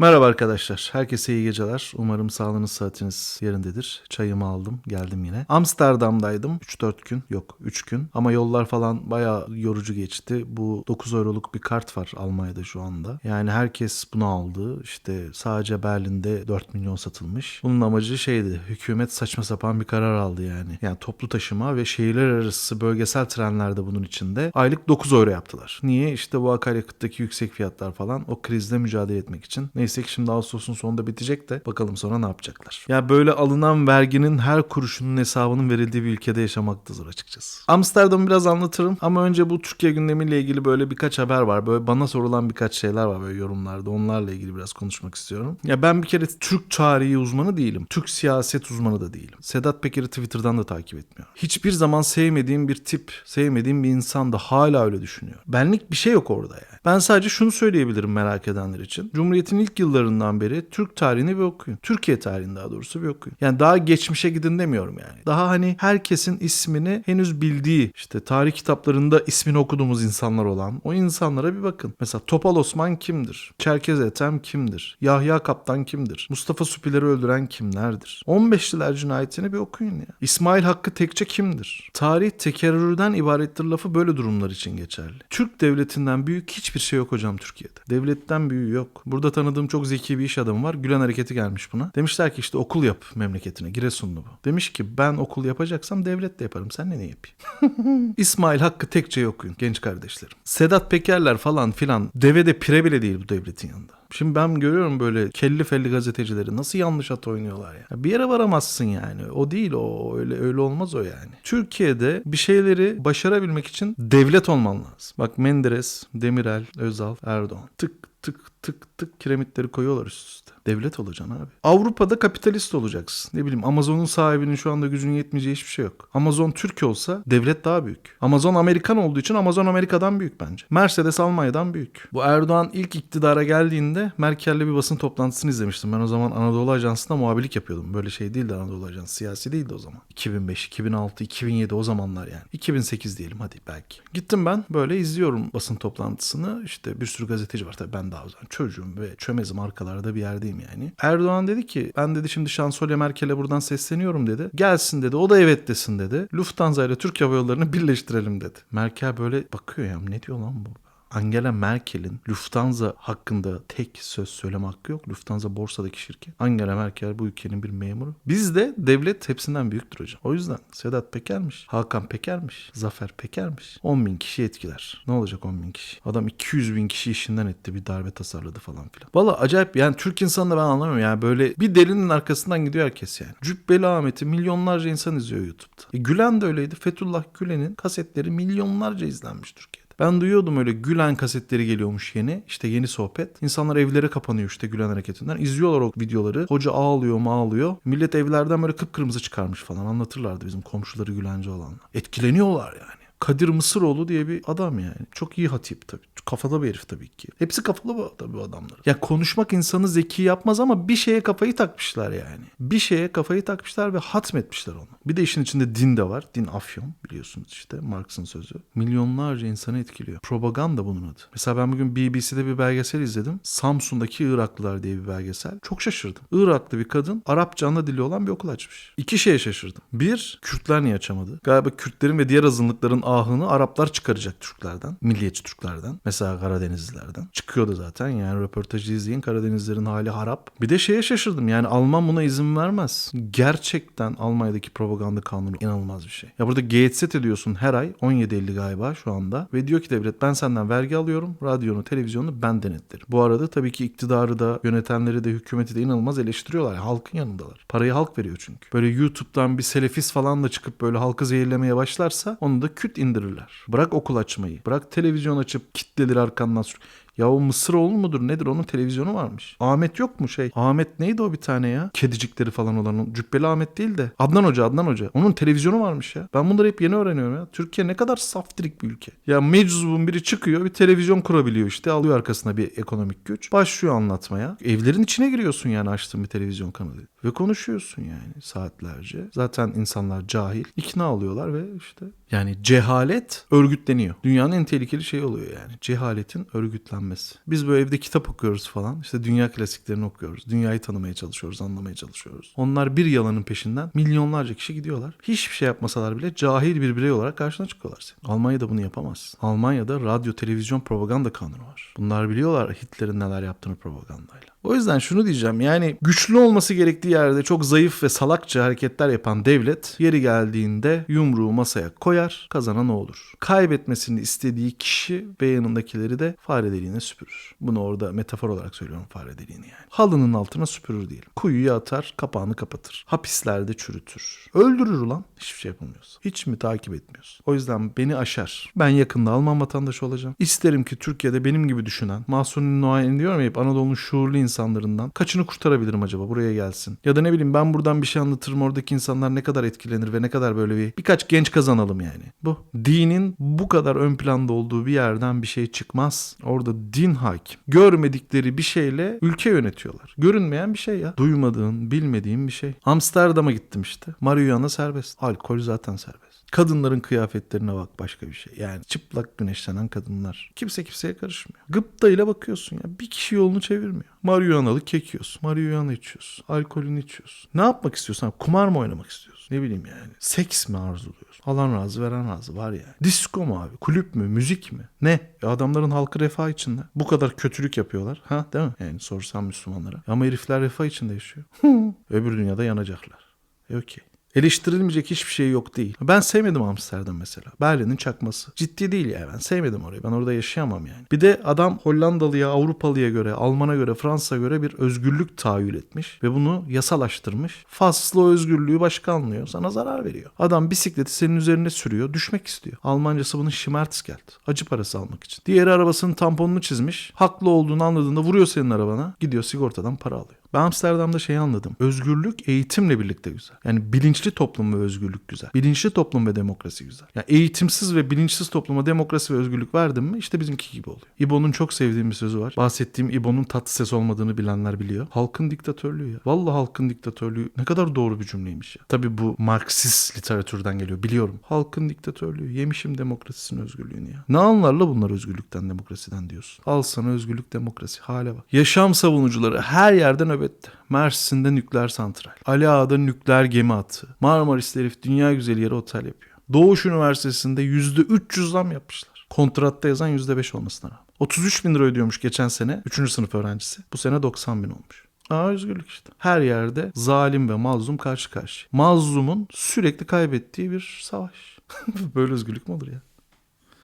Merhaba arkadaşlar. Herkese iyi geceler. Umarım sağlığınız saatiniz yerindedir. Çayımı aldım. Geldim yine. Amsterdam'daydım. 3-4 gün. Yok 3 gün. Ama yollar falan bayağı yorucu geçti. Bu 9 euroluk bir kart var Almanya'da şu anda. Yani herkes bunu aldı. İşte sadece Berlin'de 4 milyon satılmış. Bunun amacı şeydi. Hükümet saçma sapan bir karar aldı yani. Yani toplu taşıma ve şehirler arası bölgesel trenlerde bunun içinde aylık 9 euro yaptılar. Niye? İşte bu akaryakıttaki yüksek fiyatlar falan o krizle mücadele etmek için. Neyse ki şimdi Ağustos'un sonunda bitecek de bakalım sonra ne yapacaklar. Ya böyle alınan verginin her kuruşunun hesabının verildiği bir ülkede yaşamaktır açıkçası. Amsterdam'ı biraz anlatırım ama önce bu Türkiye gündemiyle ilgili böyle birkaç haber var. Böyle bana sorulan birkaç şeyler var böyle yorumlarda. Onlarla ilgili biraz konuşmak istiyorum. Ya ben bir kere Türk tarihi uzmanı değilim. Türk siyaset uzmanı da değilim. Sedat Peker'i Twitter'dan da takip etmiyorum. Hiçbir zaman sevmediğim bir tip, sevmediğim bir insan da hala öyle düşünüyor. Benlik bir şey yok orada yani. Ben sadece şunu söyleyebilirim merak edenler için. Cumhuriyet'in ilk yıllarından beri Türk tarihini bir okuyun. Türkiye tarihini daha doğrusu bir okuyun. Yani daha geçmişe gidin demiyorum yani. Daha hani herkesin ismini henüz bildiği işte tarih kitaplarında ismini okuduğumuz insanlar olan o insanlara bir bakın. Mesela Topal Osman kimdir? Çerkez Ethem kimdir? Yahya Kaptan kimdir? Mustafa Süpileri öldüren kimlerdir? 15'liler cinayetini bir okuyun ya. İsmail Hakkı Tekçe kimdir? Tarih tekerrürden ibarettir lafı böyle durumlar için geçerli. Türk devletinden büyük hiçbir şey yok hocam Türkiye'de. Devletten büyüğü yok. Burada tanıdığım çok zeki bir iş adamı var. Gülen hareketi gelmiş buna. Demişler ki işte okul yap memleketine. Giresunlu bu. Demiş ki ben okul yapacaksam devletle yaparım. Sen ne ne yapayım? İsmail Hakkı Tekçe'yi okuyun genç kardeşlerim. Sedat Pekerler falan filan devede pire bile değil bu devletin yanında. Şimdi ben görüyorum böyle kelli felli gazetecileri nasıl yanlış at oynuyorlar ya. Bir yere varamazsın yani. O değil o öyle öyle olmaz o yani. Türkiye'de bir şeyleri başarabilmek için devlet olman lazım. Bak Menderes, Demirel, Özal, Erdoğan. Tık tık tık tık kiremitleri koyuyorlar üst üste. Devlet olacaksın abi. Avrupa'da kapitalist olacaksın. Ne bileyim Amazon'un sahibinin şu anda gücünün yetmeyeceği hiçbir şey yok. Amazon Türk olsa devlet daha büyük. Amazon Amerikan olduğu için Amazon Amerika'dan büyük bence. Mercedes Almanya'dan büyük. Bu Erdoğan ilk iktidara geldiğinde Merkel'le bir basın toplantısını izlemiştim. Ben o zaman Anadolu Ajansı'nda muhabirlik yapıyordum. Böyle şey değildi Anadolu Ajansı. Siyasi değildi o zaman. 2005, 2006, 2007 o zamanlar yani. 2008 diyelim hadi belki. Gittim ben böyle izliyorum basın toplantısını. İşte bir sürü gazeteci var tabii ben daha o çocuğum ve çömezim arkalarda bir yerdeyim yani. Erdoğan dedi ki ben dedi şimdi Şansölye Merkel'e buradan sesleniyorum dedi. Gelsin dedi o da evet desin dedi. Lufthansa ile Türk Hava Yolları'nı birleştirelim dedi. Merkel böyle bakıyor ya ne diyor lan bu? Angela Merkel'in Lufthansa hakkında tek söz söyleme hakkı yok. Lufthansa borsadaki şirket. Angela Merkel bu ülkenin bir memuru. Bizde devlet hepsinden büyüktür hocam. O yüzden Sedat Peker'miş, Hakan Peker'miş, Zafer Peker'miş. 10 bin kişi etkiler. Ne olacak 10 bin kişi? Adam 200 bin kişi işinden etti bir darbe tasarladı falan filan. Valla acayip yani Türk insanını ben anlamıyorum yani böyle bir delinin arkasından gidiyor herkes yani. Cübbeli Ahmet'i milyonlarca insan izliyor YouTube'da. E Gülen de öyleydi. Fethullah Gülen'in kasetleri milyonlarca izlenmiş Türkiye'de. Ben duyuyordum öyle Gülen kasetleri geliyormuş yeni. İşte yeni sohbet. İnsanlar evlere kapanıyor işte Gülen hareketinden. İzliyorlar o videoları. Hoca ağlıyor ağlıyor. Millet evlerden böyle kıpkırmızı çıkarmış falan. Anlatırlardı bizim komşuları Gülenci olanlar. Etkileniyorlar yani. Kadir Mısıroğlu diye bir adam yani. Çok iyi hatip tabii. Kafada bir herif tabii ki. Hepsi kafalı bu tabii bu adamlar. Ya konuşmak insanı zeki yapmaz ama bir şeye kafayı takmışlar yani. Bir şeye kafayı takmışlar ve hatmetmişler onu. Bir de işin içinde din de var. Din afyon biliyorsunuz işte Marx'ın sözü. Milyonlarca insanı etkiliyor. Propaganda bunun adı. Mesela ben bugün BBC'de bir belgesel izledim. Samsun'daki Iraklılar diye bir belgesel. Çok şaşırdım. Iraklı bir kadın Arapça ana dili olan bir okul açmış. İki şeye şaşırdım. Bir, Kürtler niye açamadı? Galiba Kürtlerin ve diğer azınlıkların ahını Araplar çıkaracak Türklerden. Milliyetçi Türklerden. Mesela Karadenizlilerden. Çıkıyordu zaten yani röportajı izleyin Karadenizlerin hali harap. Bir de şeye şaşırdım yani Alman buna izin vermez. Gerçekten Almanya'daki propaganda kanunu inanılmaz bir şey. Ya burada GETSET ediyorsun her ay 17.50 galiba şu anda ve diyor ki devlet ben senden vergi alıyorum radyonu televizyonu ben denetlerim. Bu arada tabii ki iktidarı da yönetenleri de hükümeti de inanılmaz eleştiriyorlar. Yani halkın yanındalar. Parayı halk veriyor çünkü. Böyle YouTube'dan bir selefist falan da çıkıp böyle halkı zehirlemeye başlarsa onu da küt indirirler. Bırak okul açmayı. Bırak televizyon açıp kitleleri arkandan sür. Ya o Mısıroğlu mudur nedir onun televizyonu varmış. Ahmet yok mu şey? Ahmet neydi o bir tane ya? Kedicikleri falan olan. Cübbeli Ahmet değil de. Adnan Hoca Adnan Hoca. Onun televizyonu varmış ya. Ben bunları hep yeni öğreniyorum ya. Türkiye ne kadar saftirik bir ülke. Ya meczubun biri çıkıyor bir televizyon kurabiliyor işte. Alıyor arkasına bir ekonomik güç. Başlıyor anlatmaya. Evlerin içine giriyorsun yani açtığın bir televizyon kanalı. Ve konuşuyorsun yani saatlerce. Zaten insanlar cahil. ikna oluyorlar ve işte yani cehalet örgütleniyor. Dünyanın en tehlikeli şeyi oluyor yani. Cehaletin örgütlenmesi denmesi. Biz böyle evde kitap okuyoruz falan. İşte dünya klasiklerini okuyoruz. Dünyayı tanımaya çalışıyoruz, anlamaya çalışıyoruz. Onlar bir yalanın peşinden milyonlarca kişi gidiyorlar. Hiçbir şey yapmasalar bile cahil bir birey olarak karşına çıkıyorlar senin. Almanya'da bunu yapamaz. Almanya'da radyo, televizyon, propaganda kanunu var. Bunlar biliyorlar Hitler'in neler yaptığını propagandayla. O yüzden şunu diyeceğim yani güçlü olması gerektiği yerde çok zayıf ve salakça hareketler yapan devlet yeri geldiğinde yumruğu masaya koyar kazanan o olur. Kaybetmesini istediği kişi ve yanındakileri de fare deliğine süpürür. Bunu orada metafor olarak söylüyorum fare deliğini yani. Halının altına süpürür diyelim. Kuyuya atar kapağını kapatır. Hapislerde çürütür. Öldürür ulan hiçbir şey yapılmıyorsa. Hiç mi takip etmiyorsun? O yüzden beni aşar. Ben yakında Alman vatandaşı olacağım. İsterim ki Türkiye'de benim gibi düşünen Mahsuni Noain diyorum hep Anadolu'nun şuurlu insanlarından kaçını kurtarabilirim acaba buraya gelsin. Ya da ne bileyim ben buradan bir şey anlatırım oradaki insanlar ne kadar etkilenir ve ne kadar böyle bir birkaç genç kazanalım yani. Bu. Dinin bu kadar ön planda olduğu bir yerden bir şey çıkmaz. Orada din hakim. Görmedikleri bir şeyle ülke yönetiyorlar. Görünmeyen bir şey ya. Duymadığın, bilmediğin bir şey. Amsterdam'a gittim işte. Marihuana serbest. Alkol zaten serbest. Kadınların kıyafetlerine bak başka bir şey. Yani çıplak güneşlenen kadınlar. Kimse kimseye karışmıyor. Gıptayla bakıyorsun ya. Bir kişi yolunu çevirmiyor. Marihuanalı kek yiyorsun. Marihuana içiyorsun. Alkolünü içiyorsun. Ne yapmak istiyorsun? Kumar mı oynamak istiyorsun? Ne bileyim yani. Seks mi arzuluyorsun? Alan razı veren razı var yani. Disko mu abi? Kulüp mü? Müzik mi? Ne? E adamların halkı refah içinde. Bu kadar kötülük yapıyorlar. Ha değil mi? Yani sorsam Müslümanlara. Ama herifler refah içinde yaşıyor. Öbür dünyada yanacaklar. E okey. Eleştirilmeyecek hiçbir şey yok değil. Ben sevmedim Amsterdam mesela. Berlin'in çakması. Ciddi değil yani. Ben sevmedim orayı. Ben orada yaşayamam yani. Bir de adam Hollandalıya, Avrupalıya göre, Alman'a göre, Fransa'ya göre bir özgürlük tahayyül etmiş ve bunu yasalaştırmış. Faslı özgürlüğü başka anlıyor. Sana zarar veriyor. Adam bisikleti senin üzerine sürüyor. Düşmek istiyor. Almancası bunun Schmerzgeld. Acı parası almak için. Diğeri arabasının tamponunu çizmiş. Haklı olduğunu anladığında vuruyor senin arabana. Gidiyor sigortadan para alıyor. Ben Amsterdam'da şeyi anladım. Özgürlük eğitimle birlikte güzel. Yani bilinçli toplum ve özgürlük güzel. Bilinçli toplum ve demokrasi güzel. Yani eğitimsiz ve bilinçsiz topluma demokrasi ve özgürlük verdim mi işte bizimki gibi oluyor. İbo'nun çok sevdiğim bir sözü var. Bahsettiğim İbo'nun tatlı ses olmadığını bilenler biliyor. Halkın diktatörlüğü ya. Vallahi halkın diktatörlüğü ne kadar doğru bir cümleymiş ya. Tabii bu Marksist literatürden geliyor biliyorum. Halkın diktatörlüğü. Yemişim demokrasisini özgürlüğünü ya. Ne anlarla bunlar özgürlükten demokrasiden diyorsun. Al sana özgürlük demokrasi. Hale bak. Yaşam savunucuları her yerden nöbette. Mersin'de nükleer santral. Ali Ağa'da nükleer gemi atı. Marmaris'te herif dünya güzeli yere otel yapıyor. Doğuş Üniversitesi'nde %300 zam yapmışlar. Kontratta yazan %5 olmasına rağmen. 33 bin lira ödüyormuş geçen sene 3. sınıf öğrencisi. Bu sene 90 bin olmuş. Aa özgürlük işte. Her yerde zalim ve mazlum karşı karşıya. Mazlumun sürekli kaybettiği bir savaş. Böyle özgürlük mü olur ya?